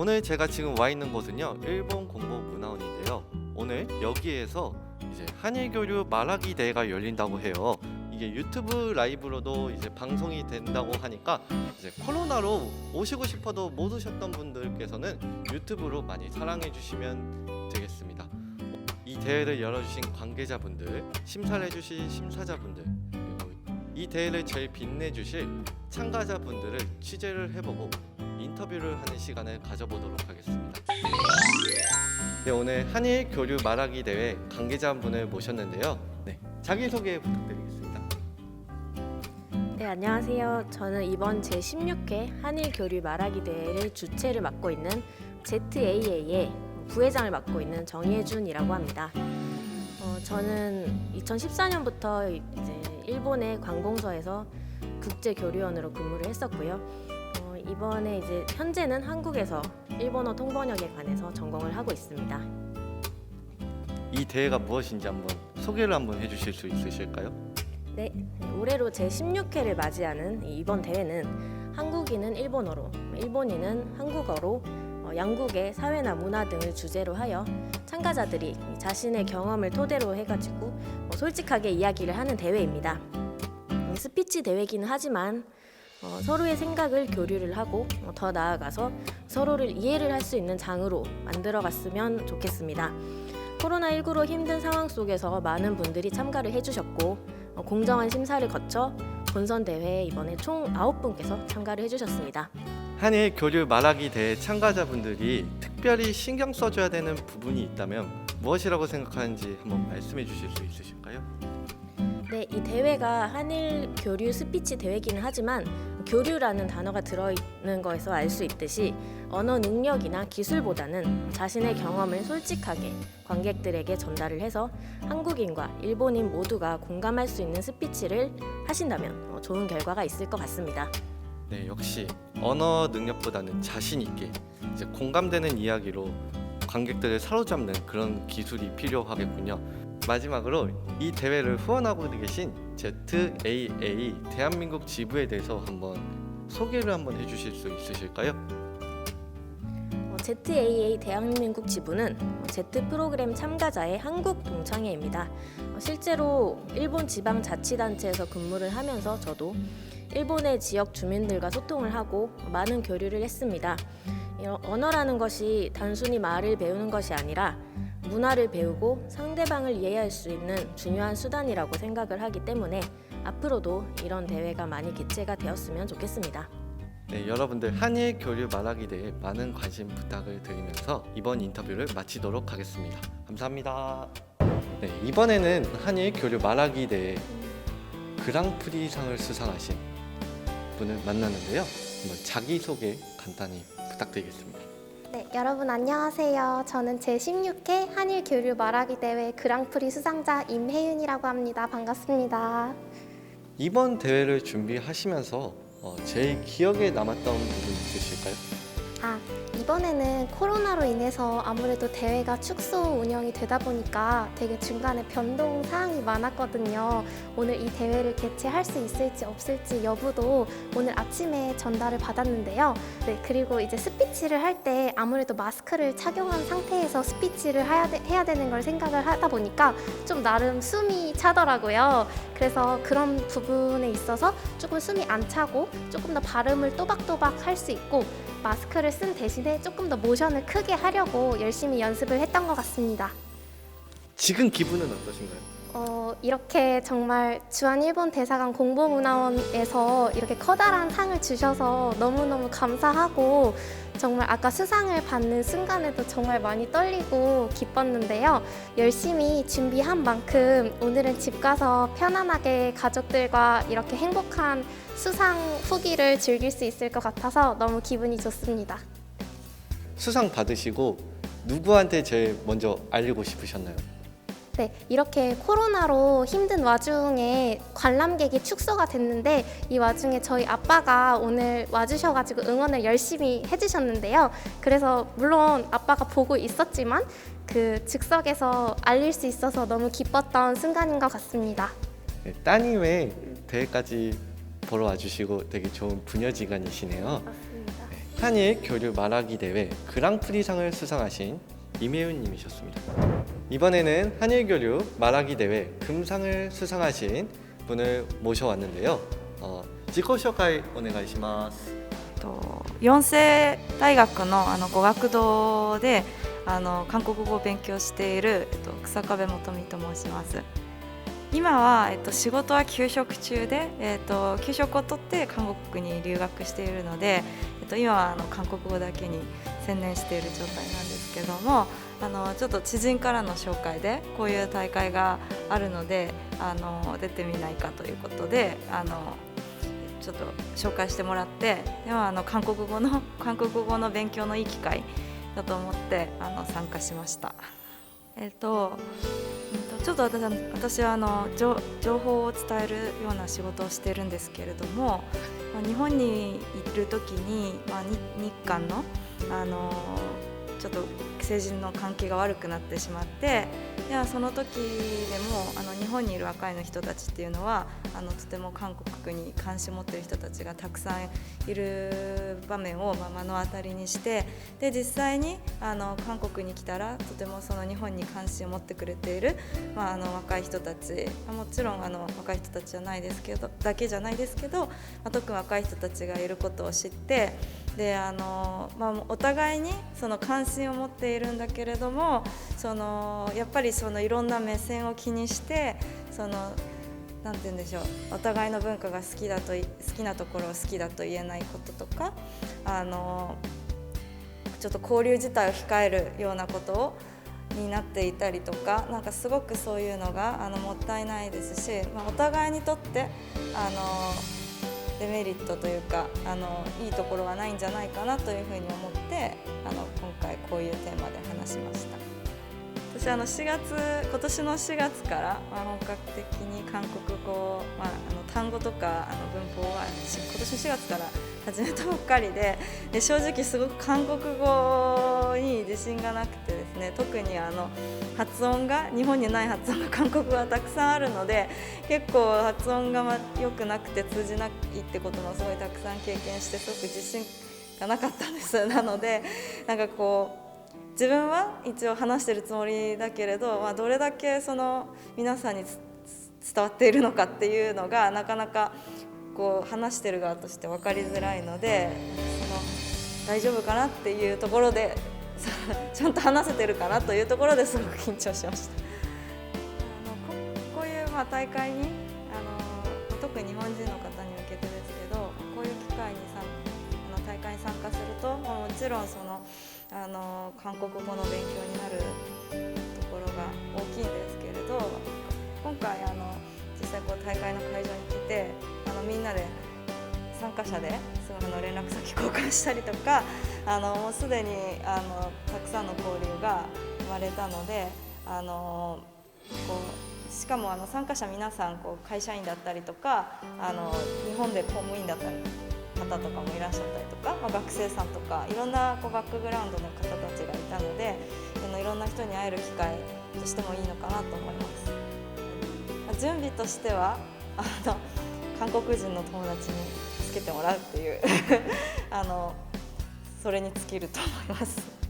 오늘 제가 지금 와 있는 곳은요 일본 공보 문화원인데요. 오늘 여기에서 이제 한일 교류 말하기 대회가 열린다고 해요. 이게 유튜브 라이브로도 이제 방송이 된다고 하니까 이제 코로나로 오시고 싶어도 못 오셨던 분들께서는 유튜브로 많이 사랑해 주시면 되겠습니다. 이 대회를 열어주신 관계자분들 심사를 해주신 심사자분들 그리고 이 대회를 제일 빛내주실 참가자분들을 취재를 해보고 인터뷰를 하는 시간을 가져보도록 하겠습니다. 네, 오늘 한일 교류 말하기 대회 관계자분을 모셨는데요. 네, 자기 소개 부탁드리겠습니다. 네, 안녕하세요. 저는 이번 제16회 한일 교류 말하기 대회를 주최를 맡고 있는 ZAA의 부회장을 맡고 있는 정예준이라고 합니다. 어, 저는 2014년부터 이제 일본의 관공서에서 국제 교류원으로 근무를 했었고요. 어, 이번에 이제 현재는 한국에서 일본어 통번역에 관해서 전공을 하고 있습니다. 이 대회가 무엇인지 한번 소개를 한번 해주실 수 있으실까요? 네, 올해로 제 16회를 맞이하는 이번 대회는 한국인은 일본어로, 일본인은 한국어로 어, 양국의 사회나 문화 등을 주제로 하여 참가자들이 자신의 경험을 토대로 해가지고 어, 솔직하게 이야기를 하는 대회입니다. 음, 스피치 대회기는 하지만 어, 서로의 생각을 교류를 하고 어, 더 나아가서 서로를 이해를 할 수 있는 장으로 만들어갔으면 좋겠습니다. 코로나19로 힘든 상황 속에서 많은 분들이 참가를 해주셨고 어, 공정한 심사를 거쳐 본선 대회에 이번에 총 9분께서 참가를 해주셨습니다. 한일 교류 말하기 대회 참가자분들이 특별히 신경 써줘야 되는 부분이 있다면 무엇이라고 생각하는지 한번 말씀해 주실 수 있으실까요? 네, 이 대회가 한일 교류 스피치 대회기는 하지만 교류라는 단어가 들어있는 거에서 알 수 있듯이 언어 능력이나 기술보다는 자신의 경험을 솔직하게 관객들에게 전달을 해서 한국인과 일본인 모두가 공감할 수 있는 스피치를 하신다면 어, 좋은 결과가 있을 것 같습니다. 네, 역시 언어 능력보다는 자신 있게 이제 공감되는 이야기로 관객들을 사로잡는 그런 기술이 필요하겠군요. 마지막으로 이 대회를 후원하고 계신 ZAA 대한민국 지부에 대해서 한번 소개를 한번 해주실 수 있으실까요? 어, ZAA 대한민국 지부는 어, Z 프로그램 참가자의 한국 동창회입니다. 어, 실제로 일본 지방 자치단체에서 근무를 하면서 저도 일본의 지역 주민들과 소통을 하고 많은 교류를 했습니다. 이 언어라는 것이 단순히 말을 배우는 것이 아니라 문화를 배우고 상대방을 이해할 수 있는 중요한 수단이라고 생각을 하기 때문에 앞으로도 이런 대회가 많이 개최가 되었으면 좋겠습니다. 네, 여러분들 한일 교류 말하기 대해 많은 관심 부탁을 드리면서 이번 인터뷰를 마치도록 하겠습니다. 감사합니다. 네, 이번에는 한일 교류 말하기 대회 그랑프리상을 수상하신 분을 만나는데요. 한번 자기 소개 간단히 부탁드리겠습니다. 네, 여러분 안녕하세요. 저는 제16회 한일 교류 말하기 대회 그랑프리 수상자 임혜윤이라고 합니다. 반갑습니다. 이번 대회를 준비하시면서 어, 제일 기억에 남았던 부분 있으실까요? 아, 이번에는 코로나로 인해서 아무래도 대회가 축소 운영이 되다 보니까 되게 중간에 변동 사항이 많았거든요. 오늘 이 대회를 개최할 수 있을지 없을지 여부도 오늘 아침에 전달을 받았는데요. 네, 그리고 이제 스피치를 할 때 아무래도 마스크를 착용한 상태에서 스피치를 해야, 되, 해야 되는 걸 생각을 하다 보니까 좀 나름 숨이 차더라고요. 그래서 그런 부분에 있어서 조금 숨이 안 차고 조금 더 발음을 또박또박 할 수 있고 마스크를 쓴 대신 에 조금 더 모션을 크게 하려고 열심히 연습을 했던 것 같습니다. 지금 기분은 어떠신가요? 어, 이렇게 정말 주한 일본 대사관 공보문화원에서 이렇게 커다란 상을 주셔서 너무너무 감사하고 정말 아까 수상을 받는 순간에도 정말 많이 떨리고 기뻤는데요. 열심히 준비한 만큼 오늘은 집 가서 편안하게 가족들과 이렇게 행복한 수상 후기를 즐길 수 있을 것 같아서 너무 기분이 좋습니다. 수상 받으시고 누구한테 제일 먼저 알리고 싶으셨나요? 네, 이렇게 코로나로 힘든 와중에 관람객이 축소가 됐는데 이 와중에 저희 아빠가 오늘 와주셔가지고 응원을 열심히 해주셨는데요. 그래서 물론 아빠가 보고 있었지만 그 즉석에서 알릴 수 있어서 너무 기뻤던 순간인 것 같습니다. 네, 따님의 대회까지 보러 와주시고 되게 좋은 부녀지간이시네요. 맞습니다. 네, 한일 교류 말하기 대회 그랑프리상을 수상하신 이매훈 님이셨습니다. 이번에는 한일 교류 말하기 대회 금상을 수상하신 분을 모셔왔는데요. 어, 지코쇼카이 오네가이시마스. と四世大学のあの語学堂であの韓国語を勉強している、えっと、草壁元美と申します 今は、えっと、仕事は休職中で、えっと、休職を取って韓国に留学しているので、えっと、今はあの韓国語だけに専念している状態なんですけどもあのちょっと知人からの紹介でこういう大会があるのであの出てみないかということであのちょっと紹介してもらってでもあの韓国語の 韓国語の勉強のいい機会だと思ってあの参加しました。えっ、とちょっと私私はあの情情報を伝えるような仕事をしているんですけれども、まあ、日本にいる時に、まあ、に日韓のあのちょっと政治の関係が悪くなってしまってではその時でもあの日本にいる若いの人たちっていうのはあのとても韓国に関心を持っている人たちがたくさんいる場面をまあ目の当たりにしてで実際にあの韓国に来たらとてもその日本に関心を持ってくれている、まあ、あの若い人たちもちろんあの若い人たちじゃないですけどだけじゃないですけど、まあ、特に若い人たちがいることを知ってであの、まあ、お互いにその関心を持っているんだけれどもそのやっぱりそのいろんな目線を気にしてそのなて言うんでしょうお互いの文化が好きだと好きなところを好きだと言えないこととかあのちょっと交流自体を控えるようなことをになっていたりとかなんかすごくそういうのがあのもったいないですし、まあ、お互いにとってあのデメリットというかあのいいところはないんじゃないかなというふうに思ってあの今回こういうテーマで話しました。私あの4月今年の4月から、まあ、本格的に韓国語、まあ、あの単語とかあの文法は今年の4月から始めたばっかりでで正直すごく韓国語に自信がなくてね。特にあの発音が日本にない発音が韓国語はたくさんあるので結構発音がま良くなくて通じないってこともすごいたくさん経験してすごく自信がなかったんです。なのでなんかこう自分は一応話してるつもりだけれど、まあ、どれだけその皆さんに伝わっているのかっていうのがなかなかこう話してる側として分かりづらいのでその大丈夫かなっていうところで ちゃんと話せてるかなというところですごく緊張しました。あのここういうまあ大会にあの特に日本人の方に向けてですけどこういう機会にさあの大会に参加すると、もちろんそのあの韓国語の勉強になるところが大きいんですけれど今回あの実際こう大会の会場に来てあのみんなで参加者ですごいあの連絡先交換したりとか あのもうすでにあのたくさんの交流が生まれたのであのこうしかもあの参加者皆さんこう会社員だったりとかあの日本で公務員だったり方とかもいらっしゃったりとか、まあ、学生さんとかいろんなこうバックグラウンドの方たちがいたのであのいろんな人に会える機会としてもいいのかなと思います。準備としてはあの韓国人の友達につけてもらうっていう あのそれに尽きると思います。